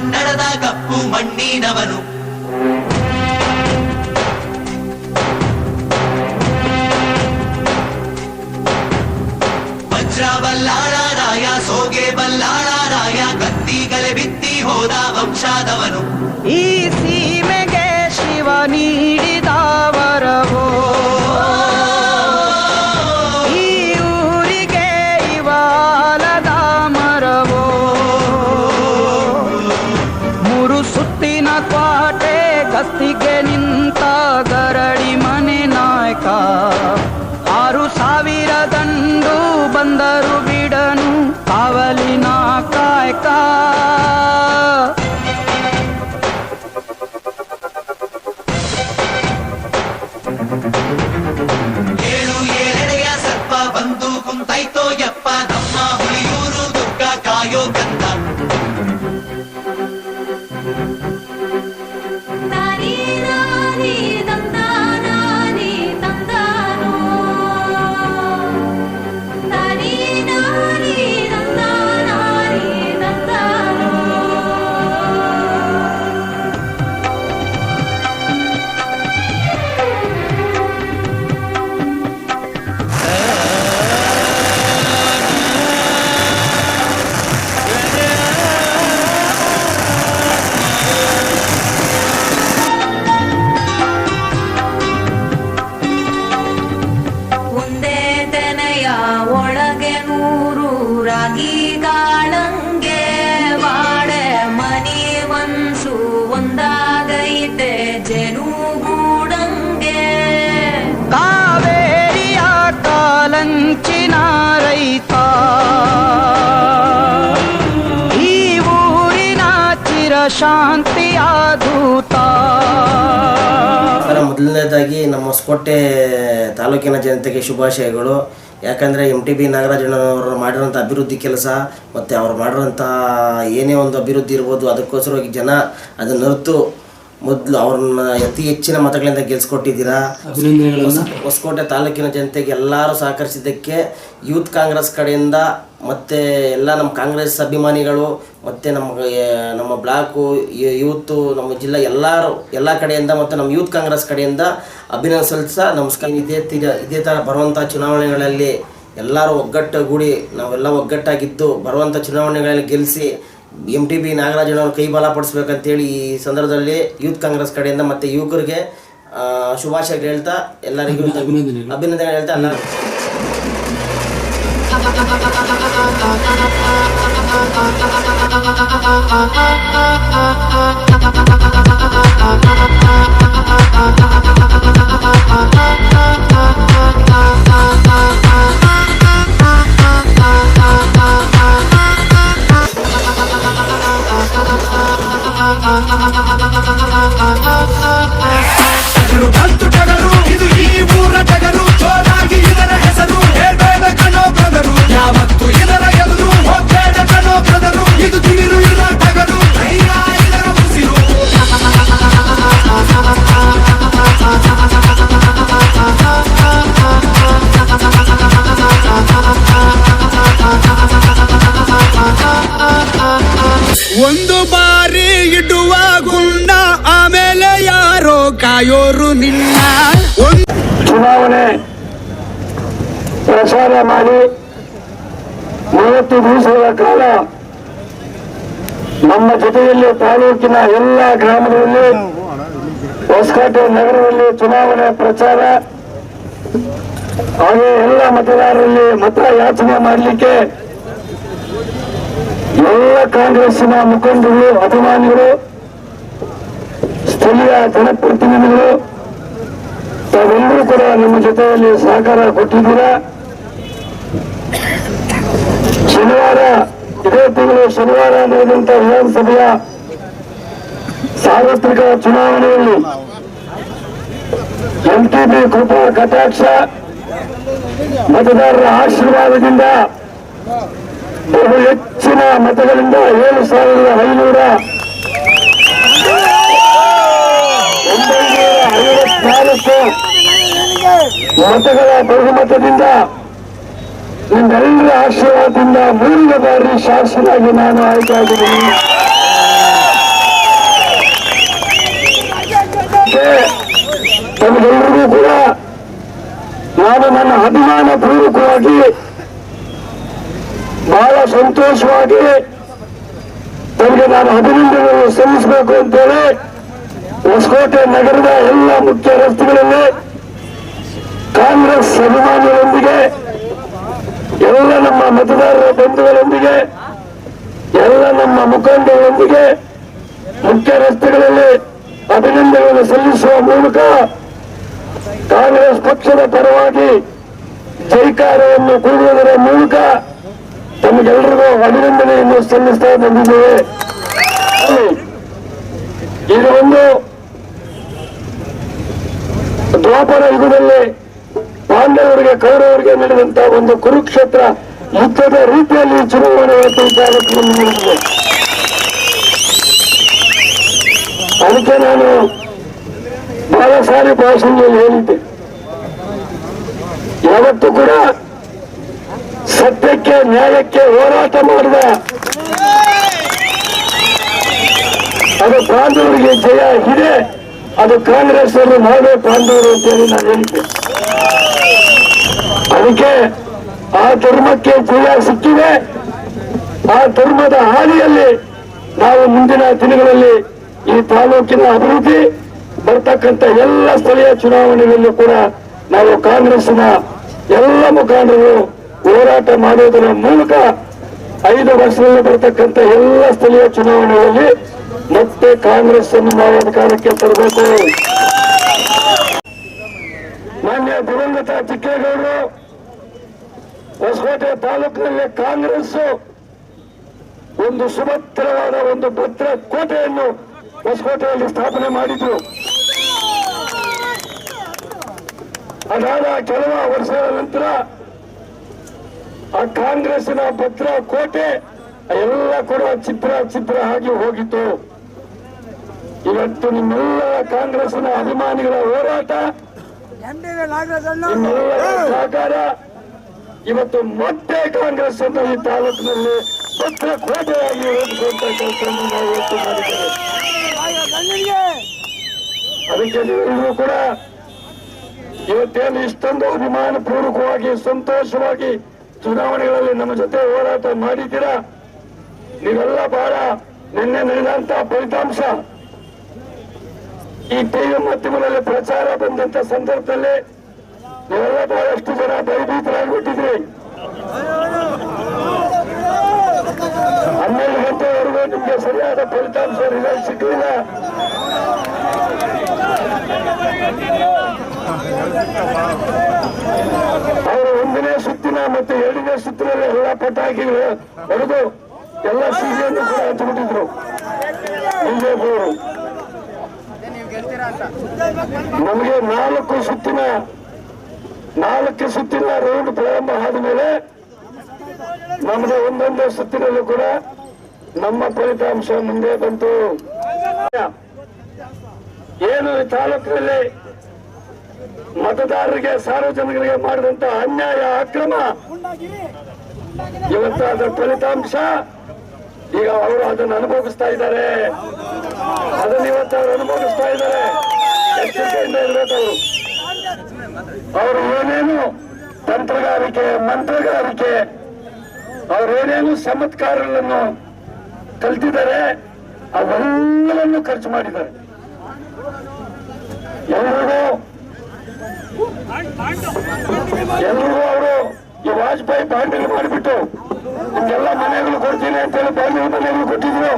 ಕನ್ನಡದ ಕಪ್ಪು ಮಣ್ಣಿನವನು. ವಜ್ರ ಬಲ್ಲಾಳ ರಾಯ ಸೋಗೆ ಬಲ್ಲಾಳ ರಾಯ ಕತ್ತಿಗಲೆ ಬಿತ್ತಿ ಹೋದ ವಂಶಾದವನು. ಈ ಸೀಮೆಗೆ ಶಿವ ಶಾಂತಿಯ ದೂತ ಮೊದಲನೇದಾಗಿ ನಮ್ಮ ಹೊಸಕೋಟೆ ತಾಲೂಕಿನ ಜನತೆಗೆ ಶುಭಾಶಯಗಳು. ಯಾಕಂದರೆ ಎಂ ಟಿ ಬಿ ನಾಗರಾಜಣ್ಣನವರು ಮಾಡಿರೋಂಥ ಅಭಿವೃದ್ಧಿ ಕೆಲಸ ಮತ್ತು ಅವ್ರು ಮಾಡಿರೋಂಥ ಏನೇ ಒಂದು ಅಭಿವೃದ್ಧಿ ಇರ್ಬೋದು ಅದಕ್ಕೋಸ್ಕರವಾಗಿ ಜನ ಅದನ್ನು ಅರ್ತು ಮೊದಲು ಅವ್ರನ್ನ ಅತಿ ಹೆಚ್ಚಿನ ಮತಗಳಿಂದ ಗೆಲ್ಸ್ಕೊಟ್ಟಿದ್ದೀರಾ. ಹೊಸ- ಹೊಸಕೋಟೆ ತಾಲೂಕಿನ ಜನತೆಗೆ ಎಲ್ಲರೂ ಸಹಕರಿಸಿದ್ದಕ್ಕೆ ಯೂತ್ ಕಾಂಗ್ರೆಸ್ ಕಡೆಯಿಂದ ಮತ್ತು ಎಲ್ಲ ನಮ್ಮ ಕಾಂಗ್ರೆಸ್ ಅಭಿಮಾನಿಗಳು ಮತ್ತು ನಮ್ಮ ನಮ್ಮ ಬ್ಲಾಕು ಯೂತು ನಮ್ಮ ಜಿಲ್ಲೆ ಎಲ್ಲರೂ ಎಲ್ಲ ಕಡೆಯಿಂದ ಮತ್ತು ನಮ್ಮ ಯೂತ್ ಕಾಂಗ್ರೆಸ್ ಕಡೆಯಿಂದ ಅಭಿನಂದ ಸಲ್ಲಿಸ ನಮಸ್ಕಾರ. ಇದೇ ತೀರ ಇದೇ ಥರ ಬರುವಂಥ ಚುನಾವಣೆಗಳಲ್ಲಿ ಎಲ್ಲರೂ ಒಗ್ಗಟ್ಟುಗೂಡಿ ನಾವೆಲ್ಲ ಒಗ್ಗಟ್ಟಾಗಿದ್ದು ಬರುವಂಥ ಚುನಾವಣೆಗಳಲ್ಲಿ ಗೆಲ್ಲಿಸಿ ಎಂ ಟಿ ಬಿ ನಾಗರಾಜನವ್ರ ಕೈ ಬಲಪಡಿಸ್ಬೇಕಂತೇಳಿ ಈ ಸಂದರ್ಭದಲ್ಲಿ ಯೂತ್ ಕಾಂಗ್ರೆಸ್ ಕಡೆಯಿಂದ ಮತ್ತು ಯುವಕರಿಗೆ ಶುಭಾಶಯ ಶುಭಾಶಯಗಳು ಹೇಳ್ತಾ ಎಲ್ಲರಿಗೂ ಅಭಿನಂದನೆ ಹೇಳ್ತಾ ಎಲ್ಲ ಯಾರೋ ಕಾಯೋರು ನಿನ್ನ. ಚುನಾವಣೆ ಪ್ರಚಾರ ಮಾಡಿ ಮೂವತ್ತು ದಿವಸಗಳ ಕಾಲ ನಮ್ಮ ಜೊತೆಯಲ್ಲಿ ತಾಲೂಕಿನ ಎಲ್ಲ ಗ್ರಾಮಗಳಲ್ಲಿ ಹೊಸಕೋಟೆ ನಗರದಲ್ಲಿ ಚುನಾವಣೆ ಪ್ರಚಾರ ಹಾಗೆ ಎಲ್ಲ ಮತದಾರರಲ್ಲಿ ಮತ ಯಾಚನೆ ಮಾಡಲಿಕ್ಕೆ ಎಲ್ಲ ಕಾಂಗ್ರೆಸ್ಸಿನ ಮುಖಂಡರು, ಅಭಿಮಾನಿಗಳು ಸ್ಥಳೀಯ ಜನಪ್ರತಿನಿಧಿಗಳು, ತಾವೆಲ್ಲರೂ ಕೂಡ ನಿಮ್ಮ ಜೊತೆಯಲ್ಲಿ ಸಹಕಾರ ಕೊಟ್ಟಿದ್ದೀರಾ? ಶನಿವಾರ, ಇದೇ ತಿಂಗಳು ಶನಿವಾರ ನಡೆದಂತ ವಿಧಾನಸಭೆಯ ಸಾರ್ವತ್ರಿಕ ಚುನಾವಣೆಯಲ್ಲಿ ಎಂಟಿಬಿ ಕೃಪಾ ಕಟಾಕ್ಷ ಮತದಾರರ ಆಶೀರ್ವಾದದಿಂದ ಬಹು ಹೆಚ್ಚಿನ ಮತಗಳಿಂದ ಏಳು ಸಾವಿರದ ಐನೂರ ನಾಲ್ಕು ಮತಗಳ ಬಹುಮತದಿಂದ ನಿಮ್ಮೆಲ್ಲರ ಆಶೀರ್ವಾದದಿಂದ ಮೂರನೇ ಬಾರಿ ಶಾಸಕರಾಗಿ ನಾನು ಆಯ್ಕೆ ಆಗಿದ್ದೀನಿ ಕೂಡ ನಾನು ನನ್ನ ಅಭಿಮಾನ ಪೂರ್ವಕವಾಗಿ ಬಹಳ ಸಂತೋಷವಾಗಿ ತಮಗೆ ನಾನು ಅಭಿನಂದನೆಯನ್ನು ಸಲ್ಲಿಸಬೇಕು ಅಂತೇಳಿ ಹೊಸಕೋಟೆ ನಗರದ ಎಲ್ಲ ಮುಖ್ಯ ರಸ್ತೆಗಳಲ್ಲಿ ಕಾಂಗ್ರೆಸ್ ಅಭಿಮಾನಿಗಳೊಂದಿಗೆ, ಎಲ್ಲ ನಮ್ಮ ಮತದಾರರ ಬಂಧುಗಳೊಂದಿಗೆ, ಎಲ್ಲ ನಮ್ಮ ಮುಖಂಡರೊಂದಿಗೆ ಮುಖ್ಯ ರಸ್ತೆಗಳಲ್ಲಿ ಅಭಿನಂದನೆಗಳನ್ನು ಸಲ್ಲಿಸುವ ಮೂಲಕ ಕಾಂಗ್ರೆಸ್ ಪಕ್ಷದ ಪರವಾಗಿ ಜೈಕಾರವನ್ನು ಕೂಡುವುದರ ಮೂಲಕ ತಮಗೆಲ್ಲರಿಗೂ ಅಭಿನಂದನೆಯನ್ನು ಸಲ್ಲಿಸ್ತಾ ಬಂದಿದ್ದೇವೆ. ಇದು ಒಂದು ದ್ವಾಪರ ಯುಗದಲ್ಲಿ ಪಾಂಡವರಿಗೆ, ಕೌರವರಿಗೆ ನಡೆದಂತಹ ಒಂದು ಕುರುಕ್ಷೇತ್ರ ಯುದ್ಧದ ರೀತಿಯಲ್ಲಿ ಚುನಾವಣೆ ನಡೆದಿದೆ ಅದಕ್ಕೆ ನಾನು ಬಹಳ ಸಾರಿ ಭಾಷಣದಲ್ಲಿ ಹೇಳಿದ್ದೆ. ಯಾವತ್ತು ಕೂಡ ಸತ್ಯಕ್ಕೆ, ನ್ಯಾಯಕ್ಕೆ ಹೋರಾಟ ಮಾಡಿದ ಅದು ಪಾಂಡವರಿಗೆ ಜಯ ಇದೆ ಅದು ಕಾಂಗ್ರೆಸ್ ಅವರು ನಾವೇ ಪಾಂಡವರು ಅಂತೇಳಿ ನಾನು ಹೇಳಿದ್ದೆ. ಅದಕ್ಕೆ ಆ ಧರ್ಮಕ್ಕೆ ಕೂಡ ಸಿಕ್ಕಿದೆ. ಆ ಧರ್ಮದ ಹಾದಿಯಲ್ಲಿ ನಾವು ಮುಂದಿನ ದಿನಗಳಲ್ಲಿ ಈ ತಾಲೂಕಿನ ಅಭಿವೃದ್ಧಿ ಬರ್ತಕ್ಕಂಥ ಎಲ್ಲ ಸ್ಥಳೀಯ ಚುನಾವಣೆಗಳಲ್ಲೂ ಕೂಡ ನಾವು ಕಾಂಗ್ರೆಸ್ನ ಎಲ್ಲ ಮುಖಂಡರು ಹೋರಾಟ ಮಾಡುವುದರ ಮೂಲಕ ಐದು ವರ್ಷದಲ್ಲಿ ಬರ್ತಕ್ಕಂಥ ಎಲ್ಲ ಸ್ಥಳೀಯ ಚುನಾವಣೆಗಳಲ್ಲಿ ಮತ್ತೆ ಕಾಂಗ್ರೆಸ್ ಅನ್ನು ನಾವು ಅಧಿಕಾರಕ್ಕೆ ತರಬೇಕು. ಮಾನ್ಯ ದಿವಂಗತ ಚಿಕ್ಕೇಗೌಡರು, ಹೊಸಕೋಟೆ ತಾಲೂಕಿನಲ್ಲಿ ಕಾಂಗ್ರೆಸ್ ಒಂದು ಸುಭದ್ರವಾದ ಒಂದು ಭದ್ರ ಕೋಟೆಯನ್ನು ಹೊಸಕೋಟೆಯಲ್ಲಿ ಸ್ಥಾಪನೆ ಮಾಡಿದ್ರು. ಅದಾದ ಕೆಲವು ವರ್ಷಗಳ ನಂತರ ಆ ಕಾಂಗ್ರೆಸ್ನ ಭದ್ರ ಕೋಟೆ ಎಲ್ಲ ಕೂಡ ಚಿತ್ರ ಚಿತ್ರ ಆಗಿ ಹೋಗಿತ್ತು. ಇವತ್ತು ನಿಮ್ಮೆಲ್ಲ ಕಾಂಗ್ರೆಸ್ನ ಅಭಿಮಾನಿಗಳ ಹೋರಾಟ ಸಹಕಾರ. ಇವತ್ತು ಮತ್ತೆ ಕಾಂಗ್ರೆಸ್ ಅಂತ ಈ ತಾಲೂಕಿನಲ್ಲಿ ಪತ್ರ ಕೋಟೆಯಾಗಿ ಓದಿಸುವಂತ ಕೆಲಸವನ್ನು ನಾವು ಇವತ್ತು ಮಾಡಿದ್ದೇವೆ. ಅದಕ್ಕೆ ನೀವೆಲ್ಲರೂ ಕೂಡ ಇವತ್ತೇನು ಇಷ್ಟೊಂದು ಅಭಿಮಾನ ಪೂರ್ವಕವಾಗಿ ಸಂತೋಷವಾಗಿ ಚುನಾವಣೆಗಳಲ್ಲಿ ನಮ್ಮ ಜೊತೆ ಹೋರಾಟ ಮಾಡಿದ್ದೀರಾ? ನೀವೆಲ್ಲ ಬಹಳ ನಿನ್ನೆ ನಡೆದಂತ ಫಲಿತಾಂಶ. ಈ ಟಿವಿ ಮಾಧ್ಯಮಗಳಲ್ಲಿ ಪ್ರಚಾರ ಬಂದಂತ ಸಂದರ್ಭದಲ್ಲಿ ಎಲ್ಲ ಬಹಳಷ್ಟು ಜನ ಭಯಭೀತರಾಗಿಬಿಟ್ಟಿದ್ರಿ. ಹನ್ನೆರಡು ಗಂಟೆವರೆಗೂ ನಿಮಗೆ ಸರಿಯಾದ ಫಲಿತಾಂಶ ರಿಸಲ್ಟ್ ಸಿಗಲಿಲ್ಲ. ಅವರು ಒಂದನೇ ಸುತ್ತಿನ ಮತ್ತು ಎರಡನೇ ಸುತ್ತಿನಲ್ಲಿ ಎಲ್ಲ ಪಟಾಕಿ ಹೊಡೆದು ಎಲ್ಲ ಸೀರೆಯನ್ನು ಕೂಡ ಹಚ್ಚಿಬಿಟ್ಟಿದ್ರು ಬಿಜೆಪಿ ಅವರು ನಮಗೆ ನಾಲ್ಕು ಸುತ್ತಿನ ನಾಲ್ಕು ಸುತ್ತಿನ ರೌಂಡ್ ಪ್ರಾರಂಭ ಆದ ಮೇಲೆ ನಮಗೆ ಒಂದೊಂದು ಸುತ್ತಿನಲ್ಲೂ ಕೂಡ ನಮ್ಮ ಫಲಿತಾಂಶ ಮುಂದೆ ಬಂತು. ಏನು ಈ ತಾಲೂಕಿನಲ್ಲಿ ಮತದಾರರಿಗೆ, ಸಾರ್ವಜನಿಕರಿಗೆ ಮಾಡಿದಂತ ಅನ್ಯಾಯ, ಅಕ್ರಮ ಇವತ್ತು ಅದರ ಫಲಿತಾಂಶ ಈಗ ಅವರು ಅದನ್ನು ಅನುಭವಿಸ್ತಾ ಇದ್ದಾರೆ. ಅದನ್ನು ಇವತ್ತು ಅವ್ರು ಅನುಭವಿಸ್ತಾ ಇದ್ದಾರೆ. ಎಚ್ಚರಿಕೆಯಿಂದ ಅವರು. ಏನೇನು ತಂತ್ರಗಾರಿಕೆ, ಮಂತ್ರಗಾರಿಕೆ ಅವರೇನೇನು ಚಮತ್ಕಾರಗಳನ್ನು ಕಲ್ತಿದ್ದಾರೆ, ಅವೆಲ್ಲವನ್ನು ಖರ್ಚು ಮಾಡಿದ್ದಾರೆ. ಎಲ್ರಿಗೂ ಎಲ್ರಿಗೂ ಅವರು ಈ ವಾಜಪೇಯಿ ಬಾಂಡಿಲ್ ಮಾಡಿಬಿಟ್ಟು, ನಿಮ್ಗೆಲ್ಲ ಮನೆಗಳು ಕೊಡ್ತೀನಿ ಅಂತೇಳಿ ಬಾಂಡಿಲ್ ಮನೆಗಳು ಕೊಟ್ಟಿದ್ರು.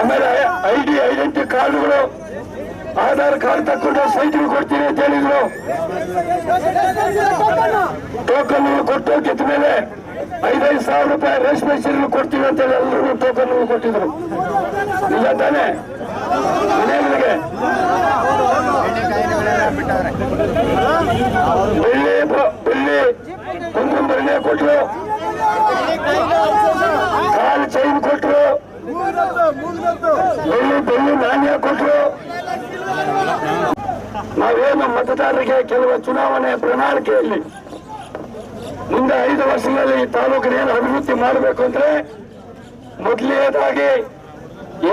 ಆಮೇಲೆ ಐ ಡಿ ಐಡೆಂಟಿ ಕಾರ್ಡ್ಗಳು, ಆಧಾರ್ ಕಾರ್ಡ್ ತಕ್ಕೊಂಡು ಸೈಟ್ಗಳು ಕೊಡ್ತೀನಿ ಅಂತ ಹೇಳಿದ್ರು. ಟೋಕನ್ ಕೊಟ್ಟು ಗೆದ್ದ ಮೇಲೆ ಐದೈದು ಸಾವಿರ ರೂಪಾಯಿ ರೇಷ್ಮೆ ಸೀರೆಗಳು ಕೊಡ್ತೀವಿ ಅಂತ ಹೇಳಿ ಎಲ್ಲರಿಗೂ ಟೋಕನ್ ಕೊಟ್ಟಿದ್ರು. ಇಲ್ಲ ತಾನೆ? ಮನೆಗಳಿಗೆ ಬೆಳ್ಳಿ ಬೆಳ್ಳಿ ಕುಂಕುಮರಣೆ ಕೊಟ್ರು. ಕಾಲು ಚೈನ್ ಕೊಟ್ರು. ನಾಣ್ಯ ಕೊಟ್ರು? ನಾವೇನು ಮತದಾರರಿಗೆ ಕೆಲವು ಚುನಾವಣೆ ಪ್ರಣಾಳಿಕೆಯಲ್ಲಿ ಮುಂದೆ ಐದು ವರ್ಷಗಳಲ್ಲಿ ಈ ತಾಲೂಕಿನ ಏನು ಅಭಿವೃದ್ಧಿ ಮಾಡಬೇಕು ಅಂದ್ರೆ ಮೊದಲನೇದಾಗಿ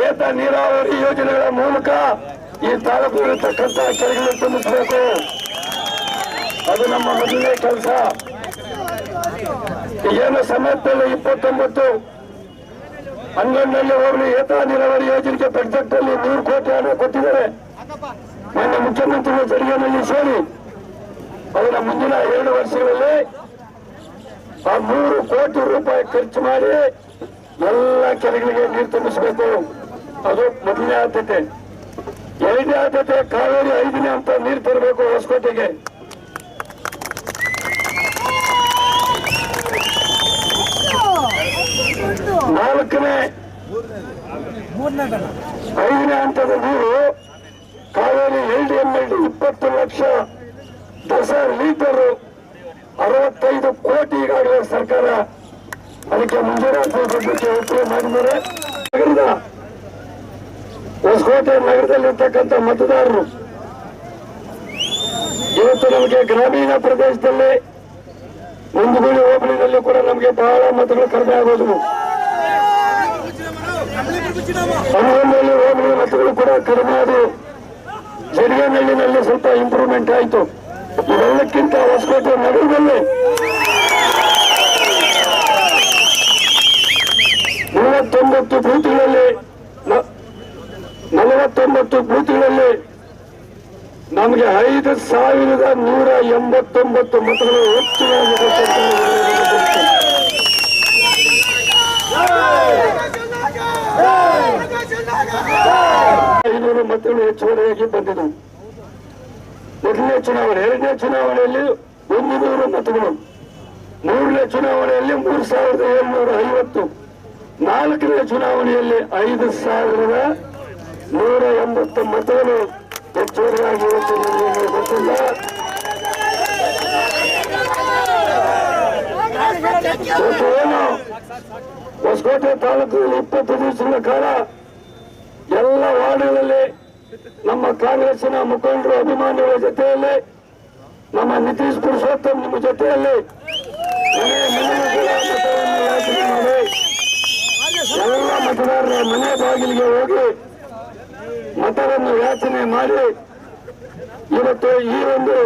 ಏತ ನೀರಾವರಿ ಯೋಜನೆಗಳ ಮೂಲಕ ಈ ತಾಲೂಕಿನಲ್ಲಿರ್ತಕ್ಕಂಥ ಕೆರೆಗಳು ತುಂಬಿಸಬೇಕು. ಅದು ನಮ್ಮ ಮೊದಲನೇ ಕೆಲಸ. ಏನು ಸಮಯದಲ್ಲಿ ಇಪ್ಪತ್ತೊಂಬತ್ತು ಹನ್ನೊಂದರಲ್ಲಿ ಹೋಗಲಿ ಏತ ನೀರಾವರಿ ಯೋಜನೆಗೆ ಬಜೆಟ್ ಅಲ್ಲಿ ನೂರು ಕೋಟಿ ಹಣ ಕೊಟ್ಟಿದ್ದಾರೆ. ನನ್ನ ಮುಖ್ಯಮಂತ್ರಿಗಳು ಜರಿಗೆನಲ್ಲಿ ಸೇರಿ, ಅವರ ಮುಂದಿನ ಎರಡು ವರ್ಷಗಳಲ್ಲಿ ಆ ಮೂರು ಕೋಟಿ ರೂಪಾಯಿ ಖರ್ಚು ಮಾಡಿ ಎಲ್ಲ ಕೆರೆಗಳಿಗೆ ನೀರು ತುಂಬಿಸಬೇಕು. ಅದು ಮೊದಲನೇ ಆದ್ಯತೆ. ಎರಡನೇ ಆದ್ಯತೆ ಕಾವೇರಿ ಐದನೇ ಅಂತ ನೀರು ತರಬೇಕು ಹೊಸಕೋಟೆಗೆ. ನಾಲ್ಕನೇ ಐದನೇ ಹಂತದ ನೀರು Kaveri L D M L D ಇಪ್ಪತ್ತು ಲಕ್ಷ ದಸ ಲೀಟರ್ ಅರವತ್ತೈದು ಕೋಟಿ ಈಗಾಗಲೇ ಸರ್ಕಾರ ಅದಕ್ಕೆ ಮಂಜೂರಾತಿ ಬಗ್ಗೆ ಒಪ್ಪಿಗೆ ಮಾಡಿದ್ದಾರೆ. ನಗರದ ಹೊಸಕೋಟೆ ನಗರದಲ್ಲಿರ್ತಕ್ಕಂಥ ಮತದಾರರು ಇವತ್ತು ನಮಗೆ ಗ್ರಾಮೀಣ ಪ್ರದೇಶದಲ್ಲಿ ಮುಂದುಗುಳಿ ಹೋಬಳಿನಲ್ಲಿ ಕೂಡ ನಮಗೆ ಬಹಳ ಮತಗಳು ಕಡಿಮೆ ಆಗೋದು ಹನ್ನೊಂದರಲ್ಲಿ ಹೋಗುವ ಮತಗಳು ಕೂಡ ಕಡಿಮೆ ಆದವು ಜಡಿಯನಹಳ್ಳಿನಲ್ಲಿ ಸ್ವಲ್ಪ ಇಂಪ್ರೂವ್ಮೆಂಟ್ ಆಯಿತು. ಇದೆಲ್ಲಕ್ಕಿಂತ ಹೊಸಪೇಟೆ ನಗರದಲ್ಲಿ ಮೂವತ್ತೊಂಬತ್ತು ಬೂತ್ಗಳಲ್ಲಿ ನಲವತ್ತೊಂಬತ್ತು ಬೂತ್ಗಳಲ್ಲಿ ನಮಗೆ ಐದು ಸಾವಿರದ ನೂರ ಎಂಬತ್ತೊಂಬತ್ತು ಮತಗಳು ಹೆಚ್ಚಿನಾಗಿ ಐನೂರು ಮತಗಳು ಹೆಚ್ಚುವರಿಯಾಗಿ ಬಂದಿದ್ದವು ಮೊದಲನೇ ಚುನಾವಣೆ, ಎರಡನೇ ಚುನಾವಣೆಯಲ್ಲಿ ಒಂದು ನೂರು ಮತಗಳು. ಮೂರನೇ ಚುನಾವಣೆಯಲ್ಲಿ ಮೂರು ಸಾವಿರದ ಏಳ್ನೂರ ಐವತ್ತು. ನಾಲ್ಕನೇ ಚುನಾವಣೆಯಲ್ಲಿ ಐದು ಸಾವಿರದ ನೂರ ಎಂಬತ್ತು ಮತಗಳು ಹೆಚ್ಚುವರಿಯಾಗಿ ಗೊತ್ತಿಲ್ಲ. ಹೊಸಕೋಟೆ ತಾಲೂಕಿನಲ್ಲಿ ಇಪ್ಪತ್ತು ದಿವಸಗಳ ಕಾಲ ನಮ್ಮ ಕಾಂಗ್ರೆಸ್ನ ಮುಖಂಡರು, ಅಭಿಮಾನಿಗಳ ಜೊತೆಯಲ್ಲಿ, ನಮ್ಮ ನಿತೀಶ್ ಪುರುಷೋತ್ತಮ್ ನಿಮ್ಮ ಜೊತೆಯಲ್ಲಿ ಎಲ್ಲ ಮತದಾರರ ಮನೆ ಬಾಗಿಲಿಗೆ ಹೋಗಿ ಮತವನ್ನು ಯಾಚನೆ ಮಾಡಿ, ಇವತ್ತು ಈ ಒಂದು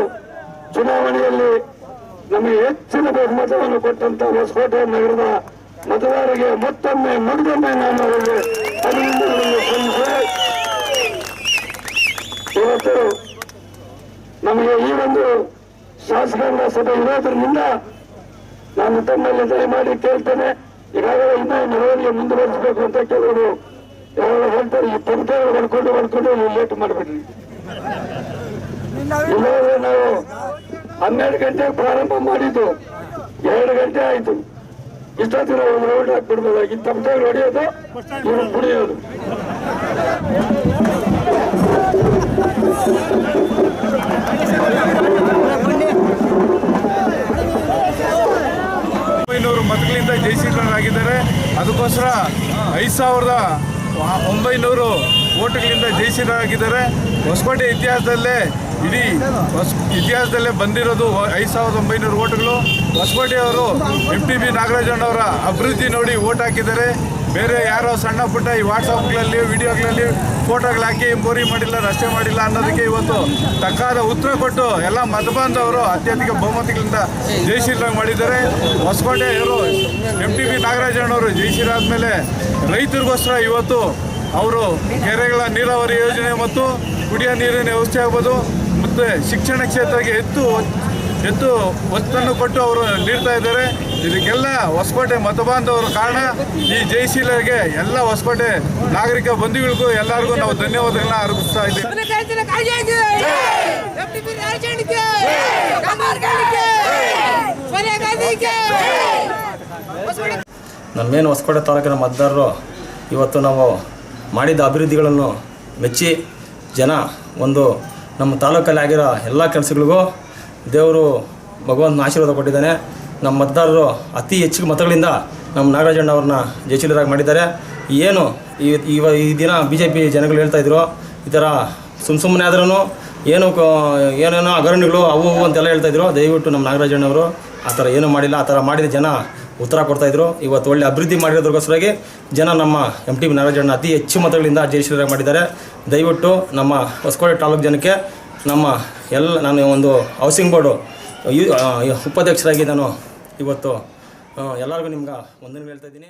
ಚುನಾವಣೆಯಲ್ಲಿ ನಮಗೆ ಹೆಚ್ಚಿನ ಬಹುಮತವನ್ನು ಕೊಟ್ಟಂತ ಹೊಸಕೋಟೆ ನಗರದ ಮತದಾರರಿಗೆ ಮತ್ತೊಮ್ಮೆ ಮಗದೊಮ್ಮೆ ನಾನು ಅವರಿಗೆ ಅಭಿನಂದನೆಗಳನ್ನು ಸಲ್ಲಿಸಿ ಇವತ್ತು ನಮಗೆ ಈ ಒಂದು ಶಾಸಕಾಂಗ ಸಭೆ ಇರೋದ್ರಿಂದ ನಾನು ತಮ್ಮಲ್ಲಿ ದಯಮಾಡಿ ಕೇಳ್ತೇನೆ. ಈಗಾಗಲೇ ಇನ್ನೂ ಮೆರವಣಿಗೆ ಮುಂದುವರಿಸಬೇಕು ಅಂತ ಕೆಲವರು ಯಾವಾಗ ಹೇಳ್ತಾರೆ, ಈ ಪಂಕ್ತಿಗಳು ಬರ್ಕೊಂಡು ಬರ್ಕೊಂಡು ನೀವು ಲೇಟ್ ಮಾಡ್ಬಿಡ್ರಿ. ನಾವು ಹನ್ನೆರಡು ಗಂಟೆಗೆ ಪ್ರಾರಂಭ ಮಾಡಿದ್ದು. ಎರಡು ಗಂಟೆ ಆಯ್ತು. ಇಷ್ಟೊತ್ತಿನ ಒಂದು ರೌಂಡ್ ಹಾಕ್ಬಿಡ್ಬೋದಾಗಿ. ತಪ್ಪದಾಗ ಹೊಡೆಯೋದು, ಇವರು ಕುಡಿಯೋದು ಅದಕ್ಕೋಸ್ಕರ ಐದು ಸಾವಿರದ ಒಂಬೈನೂರು ಓಟುಗಳಿಂದ ಜಯಿಸಿದಾಗಿದ್ದಾರೆ ಹೊಸಕೋಟೆ ಇತಿಹಾಸದಲ್ಲೇ ಇಡೀ ಹೊಸ, ಇತಿಹಾಸದಲ್ಲೇ ಬಂದಿರೋದು ಐದು ಸಾವಿರದ ಒಂಬೈನೂರು ಓಟುಗಳು. ಹೊಸಕೋಟೆಯವರು ಎಂ ಟಿ ಬಿ ನಾಗರಾಜಣ್ಣವರ ಅಭಿವೃದ್ಧಿ ನೋಡಿ ಓಟ್ ಹಾಕಿದ್ದಾರೆ. ಬೇರೆ ಯಾರೋ ಸಣ್ಣ ಪುಟ್ಟ ಈ ವಾಟ್ಸಪ್ಗಳಲ್ಲಿ, ವಿಡಿಯೋಗಳಲ್ಲಿ ಫೋಟೋಗಳು ಹಾಕಿ ಮೋರಿ ಮಾಡಿಲ್ಲ, ರಸ್ತೆ ಮಾಡಿಲ್ಲ ಅನ್ನೋದಕ್ಕೆ ಇವತ್ತು ತಕ್ಕಾದ ಉತ್ತರ ಕೊಟ್ಟು ಎಲ್ಲ ಮತಬಾಂಧವರು ಅತ್ಯಧಿಕ ಬಹುಮತಗಳಿಂದ ಜಯಶೀಲರಾಗಿ ಮಾಡಿದ್ದಾರೆ. ಹೊಸಕೋಟೆಯವರು ಎಂ ಟಿ ಬಿ ನಾಗರಾಜಣ್ಣವರು ಜಯಶೀಲಾದ್ಮೇಲೆ ರೈತರಿಗೋಸ್ಕರ ಇವತ್ತು ಅವರು ಕೆರೆಗಳ ನೀರಾವರಿ ಯೋಜನೆ ಮತ್ತು ಕುಡಿಯೋ ನೀರಿನ ವ್ಯವಸ್ಥೆ ಆಗ್ಬೋದು, ಮತ್ತು ಶಿಕ್ಷಣ ಕ್ಷೇತ್ರಕ್ಕೆ ಹೆಚ್ಚು ಹೆಚ್ಚು ಒತ್ತನ್ನು ಕೊಟ್ಟು ಅವರು ನೀಡ್ತಾ ಇದ್ದಾರೆ. ಇದಕ್ಕೆಲ್ಲ ಹೊಸಕೋಟೆ ಮತಬಾಂಧವರು ಕಾರಣ ಈ ಜಯಶೀಲರಿಗೆ ಎಲ್ಲ ಹೊಸಕೋಟೆ ನಾಗರಿಕ ಬಂಧುಗಳಿಗೂ ಎಲ್ಲರಿಗೂ ನಾವು ಧನ್ಯವಾದಗಳನ್ನ ಅರ್ಪಿಸ್ತಾ ಇದ್ದೀವಿ. ನಮ್ಮೇನು ಹೊಸಕೋಟೆ ತಾಲೂಕಿನ ಮತದಾರರು ಇವತ್ತು ನಾವು ಮಾಡಿದ ಅಭಿವೃದ್ಧಿಗಳನ್ನು ಮೆಚ್ಚಿ ಜನ ಒಂದು ನಮ್ಮ ತಾಲೂಕಲ್ಲಿ ಆಗಿರೋ ಎಲ್ಲ ಕೆಲಸಗಳಿಗೂ ದೇವರು ಭಗವಂತನ ಆಶೀರ್ವಾದ ಕೊಟ್ಟಿದ್ದಾನೆ. ನಮ್ಮ ಮತದಾರರು ಅತಿ ಹೆಚ್ಚು ಮತಗಳಿಂದ ನಮ್ಮ ನಾಗರಾಜಣ್ಣ ಅವ್ರನ್ನ ಜಯಶೀಲರಾಗಿ ಮಾಡಿದ್ದಾರೆ. ಏನು ಇವ ಈ ದಿನ ಬಿ ಜೆ ಪಿ ಜನಗಳು ಹೇಳ್ತಾಯಿದ್ರು ಈ ಥರ ಸುಮ್ಮ ಸುಮ್ಮನೆ ಆದ್ರೂ ಏನು ಏನೇನೋ ಅಗರಣಿಗಳು ಅವು ಅವು ಅಂತೆಲ್ಲ ಹೇಳ್ತಾಯಿದ್ರು ದಯವಿಟ್ಟು ನಮ್ಮ ನಾಗರಾಜಣ್ಣವರು ಆ ಥರ ಏನೂ ಮಾಡಿಲ್ಲ, ಆ ಥರ ಮಾಡಿದ ಜನ ಉತ್ತರ ಕೊಡ್ತಾಯಿದ್ರು ಇವತ್ತು ಒಳ್ಳೆ ಅಭಿವೃದ್ಧಿ ಮಾಡಿರೋದಕ್ಕೋಸ್ಕರವಾಗಿ ಜನ ನಮ್ಮ ಎಂ ಟಿ ಬಿ ನಾಗರಾಜಣ್ಣ ಅತಿ ಹೆಚ್ಚು ಮತಗಳಿಂದ ಜಯಶೀಲರಾಗಿ ಮಾಡಿದ್ದಾರೆ. ದಯವಿಟ್ಟು ನಮ್ಮ ಹೊಸಕೋಟೆ ತಾಲೂಕು ಜನಕ್ಕೆ ನಮ್ಮ ಎಲ್ಲ, ನಾನು ಒಂದು ಹೌಸಿಂಗ್ ಬೋರ್ಡು ಉಪಾಧ್ಯಕ್ಷರಾಗಿ ನಾನು ಇವತ್ತು ಎಲ್ಲರಿಗೂ ನಿಮ್ಗೆ ಒಂದನ್ನು ಹೇಳ್ತಾ ಇದ್ದೀನಿ.